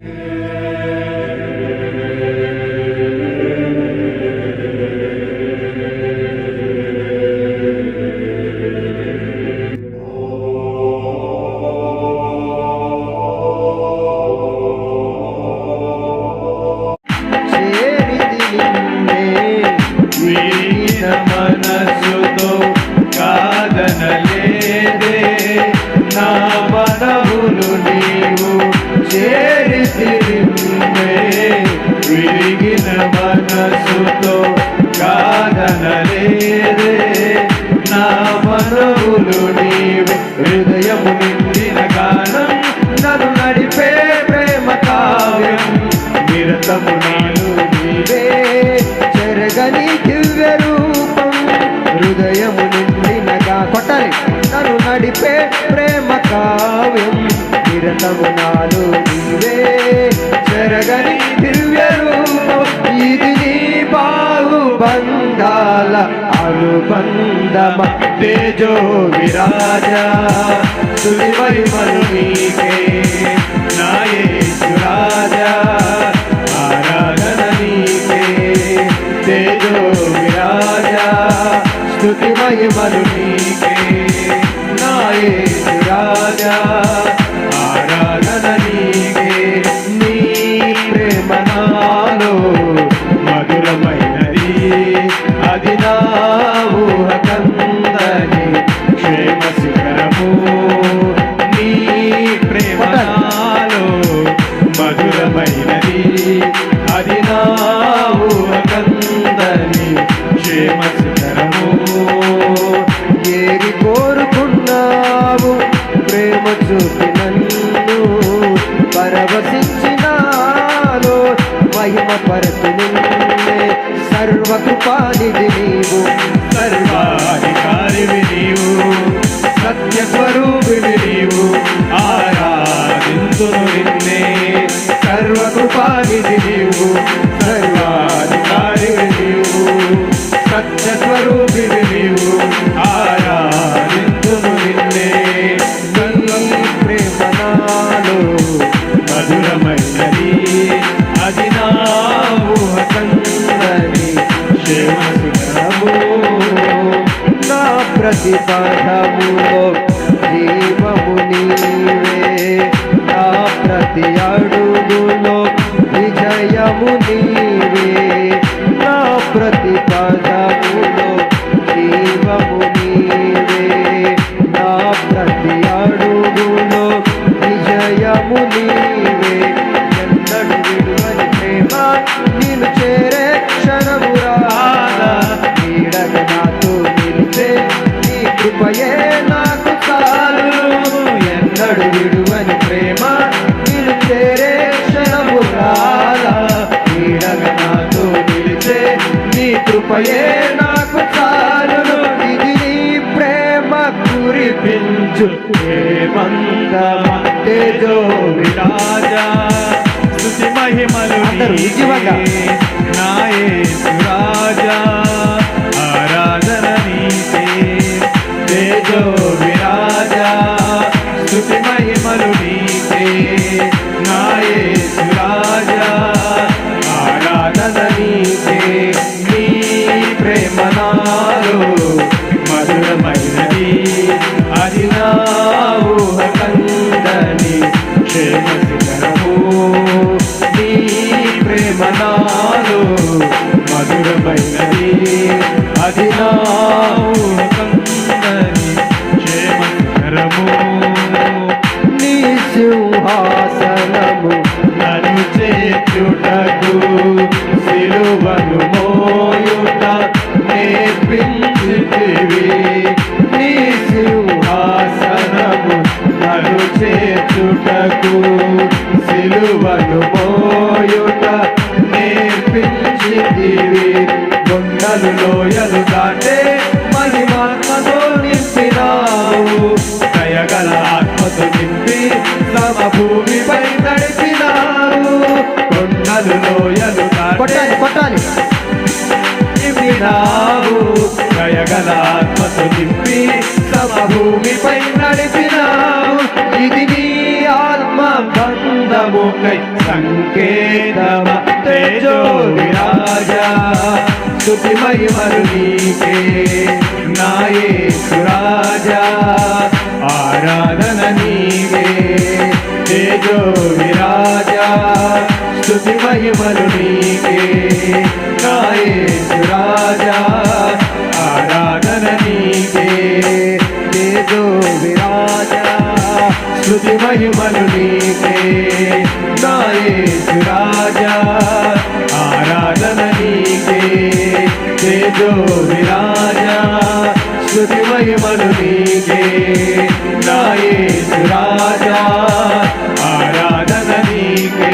Yeah. సమనాడు నీవే. జరగని దివ్య రూపం హృదయము నిండినగా కొట్టాలి. తను నడిపే ప్రేమ కావ్యం నిరతము నాడు నీవే. జరగని దివ్య రూపం ఇది నీ బాగు బంధాల అనుబంధమ. తేజో విరాజా సులిమై మను నాయే రాజా सिवाय मरने के ना राजा ಕರುಣಾನಿಧಿ ನೀವು ಸರ್ವಾಧಿಕಾರಿವಿ ನೀವು ಸತ್ಯ ಸ್ವರೂಪಿವಿ ನೀವು ಆರಾಧಿಸುನು ನಿನ್ನೆ ಸರ್ವ ಕೃಪಾನಿಧಿ ನೀವು ಸರ್ವಾಧಿಕಾರಿವಿ ನೀವು ಸತ್ಯ ಸ್ವರೂಪ ఆది పదములో జీవము నీవే నా ప్రతి అడుగులో విజయము నీవే. చేశారు ఉద్యమంగా నాయే నింపి తమ భూమిపై నడిపినావు. ఇది నీ ఆత్మ బంధముకై సంకేతమ? తేజో విరాజా స్థుతి మహిమలు నీకే నాయే సురాజా. ఆరాధన నీవే తేజో విరాజా స్థుతి మహిమలు నీకే నాయే स्तुति महिमनुनीते दायेश राजा आराधन नीके तेजो विराजा स्तुति के दायेश राजा आराधन नीके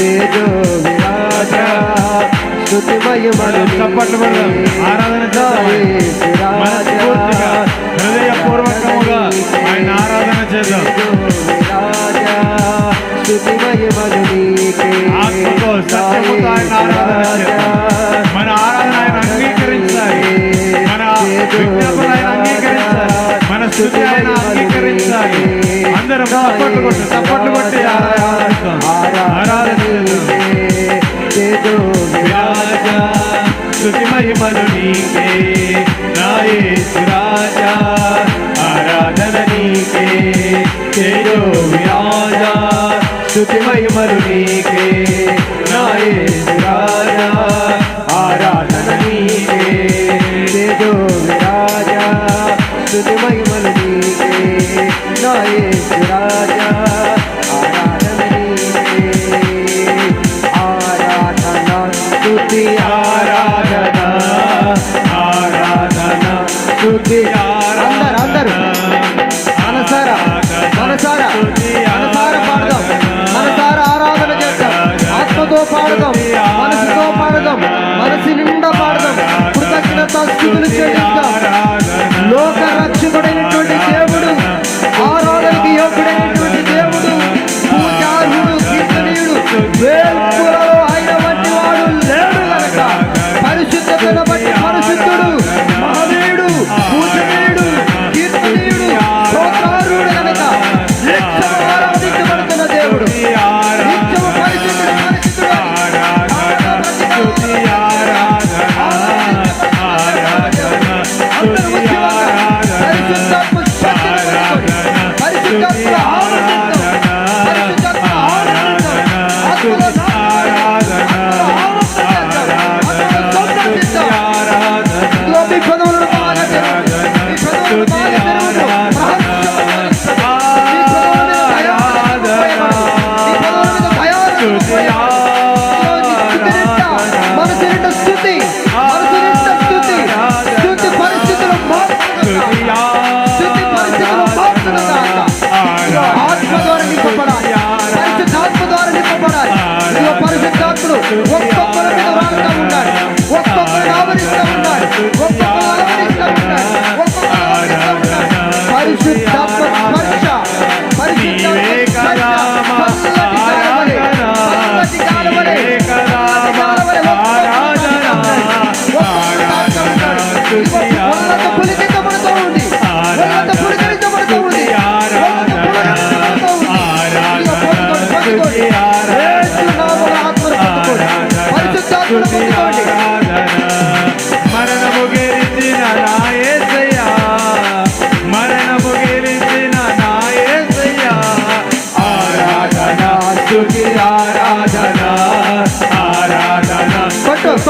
तेजो विराजा स्तुति महिमनुनीके आराधन दायेश राजा। हृदय पूर्व ఆత్మతో సత్యముతో మన ఆరాధన ఆయన అంగీకరించాలి. మన విజ్ఞాపన ఆయన అంగీకరించాలి. మన స్థుతి ఆయన అంగీకరించాలి. అందరం సపోర్ట్లు కొట్టి సపోర్ట్లు కొట్టి ఆరాధిస్తాం ఆరాధన మహిమలు నీకే.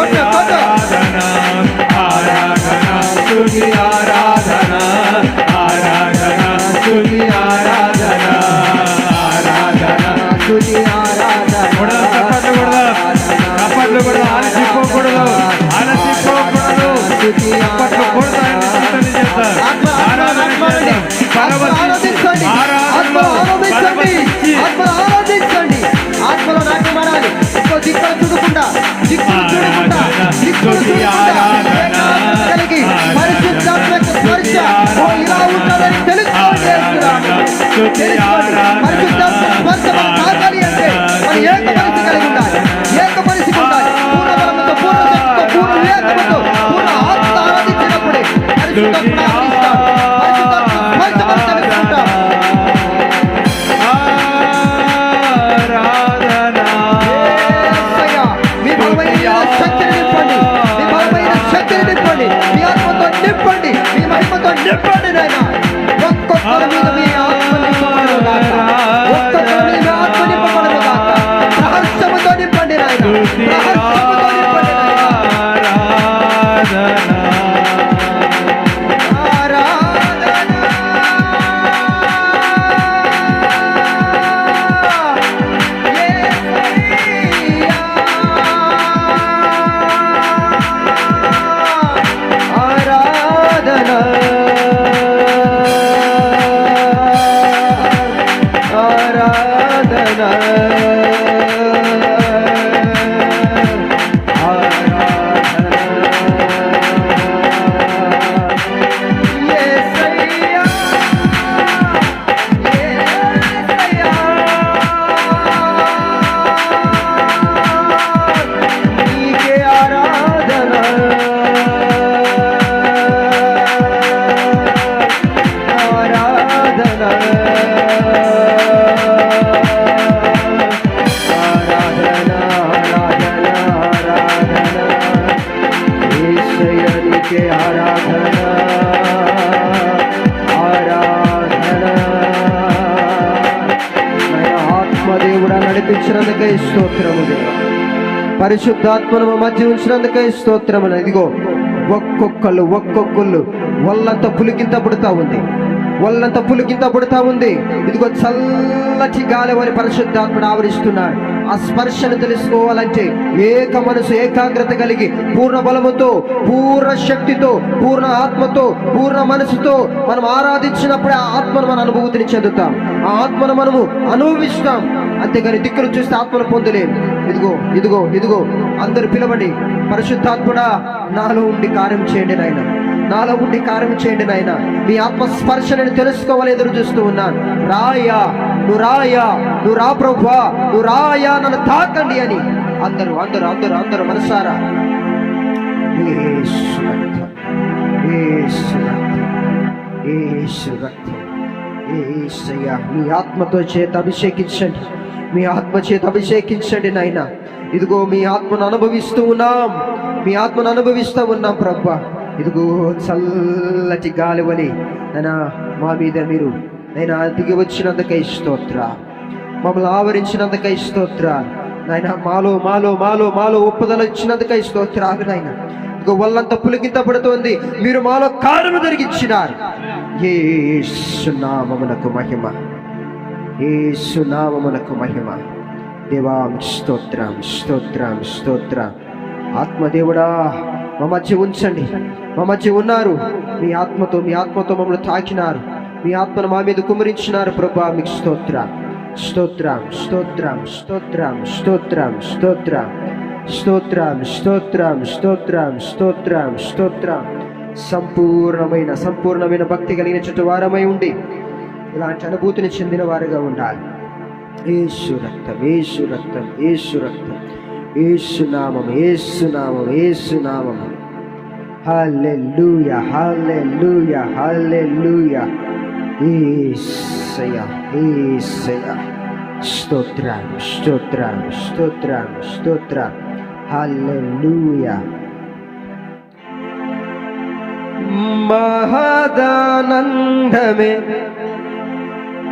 컨 Yeah. పరిశుద్ధాత్మను మా మధ్య ఉంచినందుకై స్తోత్రములు. ఇదిగో ఒక్కొక్కళ్ళు ఒక్కొక్కళ్ళు వల్లంత పులికింత పుడతా ఉంది. వల్లంత పులికింత పుడతా ఉంది. ఇదిగో చల్లటి గాలి వారి పరిశుద్ధాత్మను ఆవరిస్తున్నాడు. ఆ స్పర్శను తెలుసుకోవాలంటే ఏక మనసు ఏకాగ్రత కలిగి పూర్ణ బలముతో పూర్ణ శక్తితో పూర్ణ ఆత్మతో పూర్ణ మనసుతో మనం ఆరాధించినప్పుడే ఆ ఆత్మను మన అనుభూతిని చెందుతాం. ఆ ఆత్మను మనము అనుభవిస్తాం. అంతేగాని దిక్కులు చూస్తే ఆత్మను పొందలేము. ఇదిగో ఇదిగో ఇదిగో. అందరు పిలవండి. పరిశుద్ధాత్ముడా నాలో ఉండి కార్యం చేయండి నాయన. నాలో ఉండి కార్యం చేయండి నాయన. మీ ఆత్మ స్పర్శనని తెలుసుకోవాలి ఎదురు చూస్తూ ఉన్నాను. రాయా నువ్వు రాయా నువ్వు రా ప్రభువా నువ్వు రాయా నన్ను తాకండి అని అందరూ అందరూ అందరూ అందరూ మనసారా? యేసు రక్తం యేసు రక్తం యేసు రక్తం. యేసయ్యా మీ ఆత్మతో చేత అభిషేకించండి. మీ ఆత్మ చేత అభిషేకించండి నాయన. ఇదిగో మీ ఆత్మను అనుభవిస్తూ ఉన్నాం. మీ ఆత్మను అనుభవిస్తూ ఉన్నాం ప్రభా. ఇదిగో చల్లటి గాలి వలి నైనా మా మీద మీరు నైనా దిగి వచ్చినందుకై స్తోత్ర. మమ్మల్ని ఆవరించినందుకై స్తోత్ర. నాయన మాలో మాలో మాలో మాలో ఒప్పుదల ఇచ్చినందుకై స్తోత్రాలు నాయన. ఇదిగో వల్లంతా పులికింత పడుతోంది మీరు మాలో కారణం జరిగించినారు. ఏసునామమునకు మహిమ. ఏసునామమునకు మహిమ. దేవాం స్తోత్రం స్తోత్రం స్తోత్రం. ఆత్మదేవుడా మా మధ్య ఉంచండి. మా మధ్య ఉన్నారు. మీ ఆత్మతో మీ ఆత్మతో మమ్మల్ని తాకినారు. మీ ఆత్మను మా మీద కుమరించినారు ప్రభా మీకు స్తోత్ర. స్తోత్రం స్తోత్రం స్తోత్రం స్తోత్రం స్తోత్రం. స్తోత్రం స్తోత్రం స్తోత్రం స్తోత్రం స్తోత్రం. సంపూర్ణమైన సంపూర్ణమైన భక్తి కలిగిన చుట్టూ వారమై ఉండి ఇలాంటి అనుభూతిని చెందిన వారిగా ఉండాలి. ఏసు రక్తం ఏసు రక్తం ఏసు రక్తం ఏసునామం ఏసునామం ఏసునామం నామం ఏసు నామం. ఏసయ ఏసయ హల్లెలూయా. ఏసయ్యా ఏసయ్యా. స్తోత్రం స్తోత్రం స్తోత్రం స్తోత్రం మహదానందమే.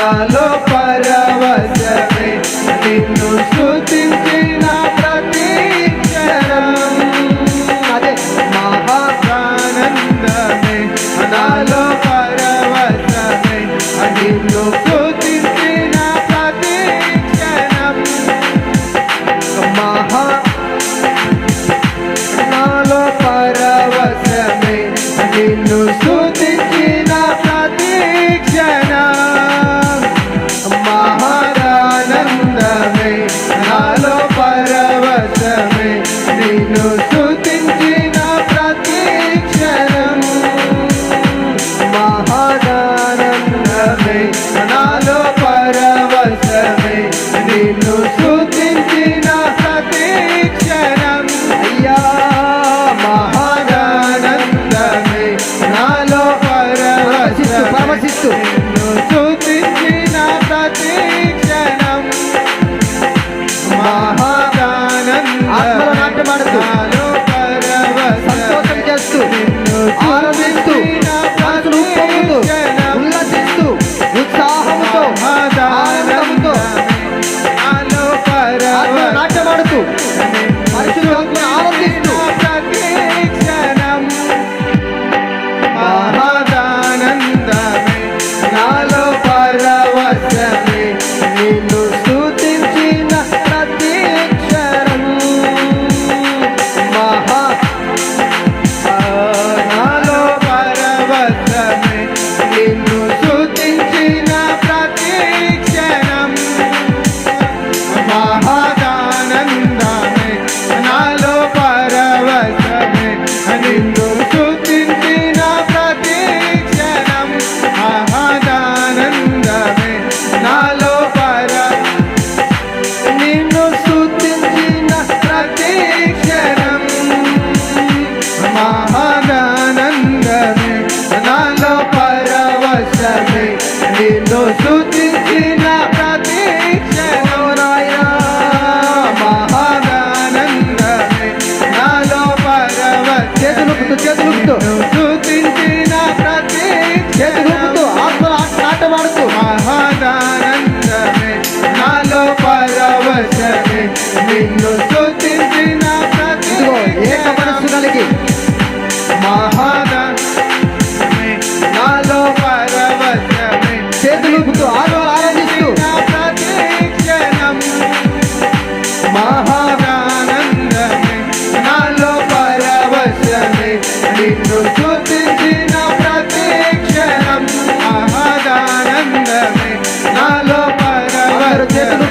నాలో పరవశమే నిన్ను స్తుతించిన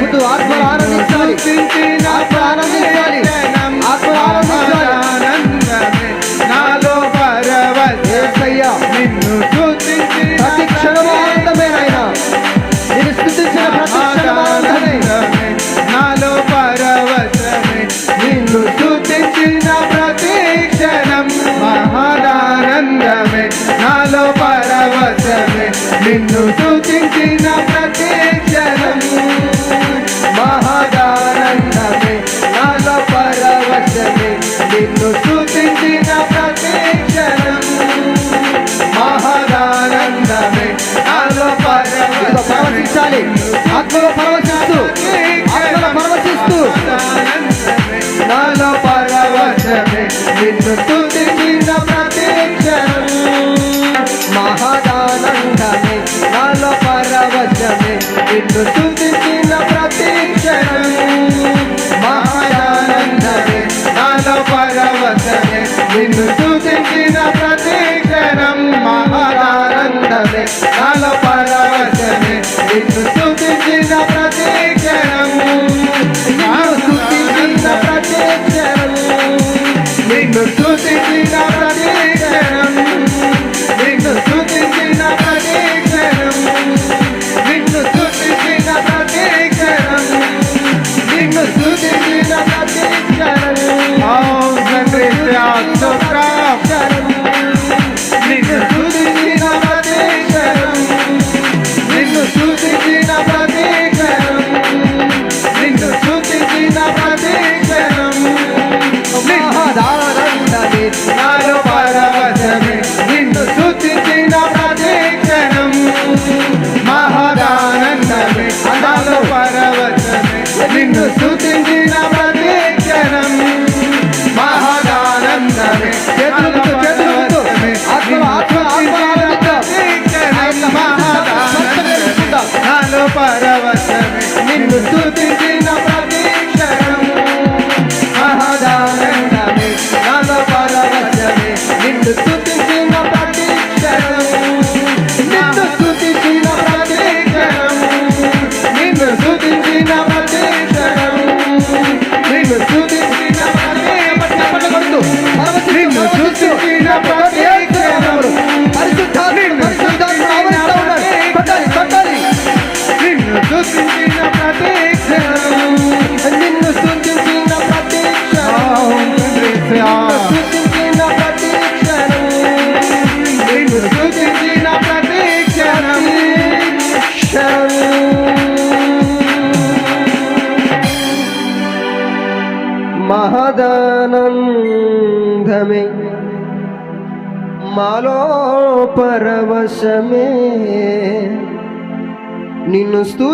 ఆత్మ ఆనందించాలి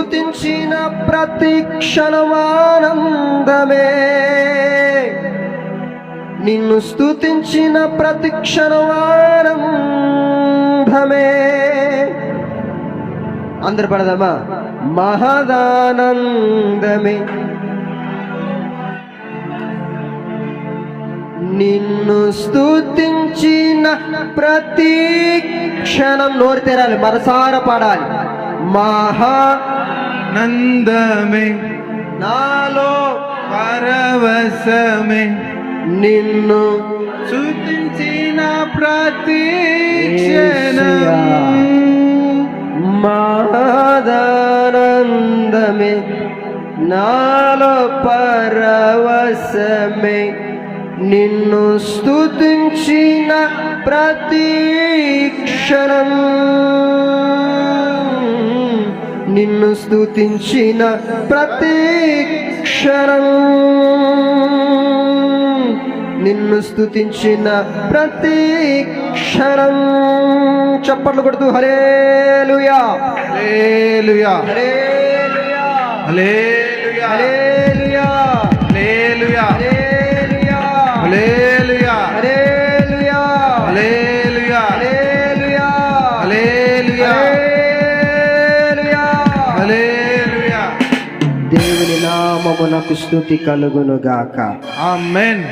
స్తుతించిన ప్రతి క్షణమానందమే. నిన్ను స్తుతించిన ప్రతి క్షణమానందమే. అందరు పడదామా? మహదానందమే. నిన్ను స్తుతించిన ప్రతి క్షణం నోరు తెరాలి మరసార పాడాలి. మహా నందమే నాలో పరవశమే. నిన్ను సూచించిన ప్రతి మాదానందమే. నాలో పరవశమే. నిన్ను స్తుతించిన ప్రతి క్షణం. నిన్ను స్తుతించిన ప్రతి క్షణం. నిన్ను స్తుతించిన ప్రతి క్షణం. చప్పట్లు కొడుతూ హలేలుయా హల్లెలూయా. హలేలుయా హల్లెలూయా. నామమునకు స్థుతి కలుగును గాక ఆమేన్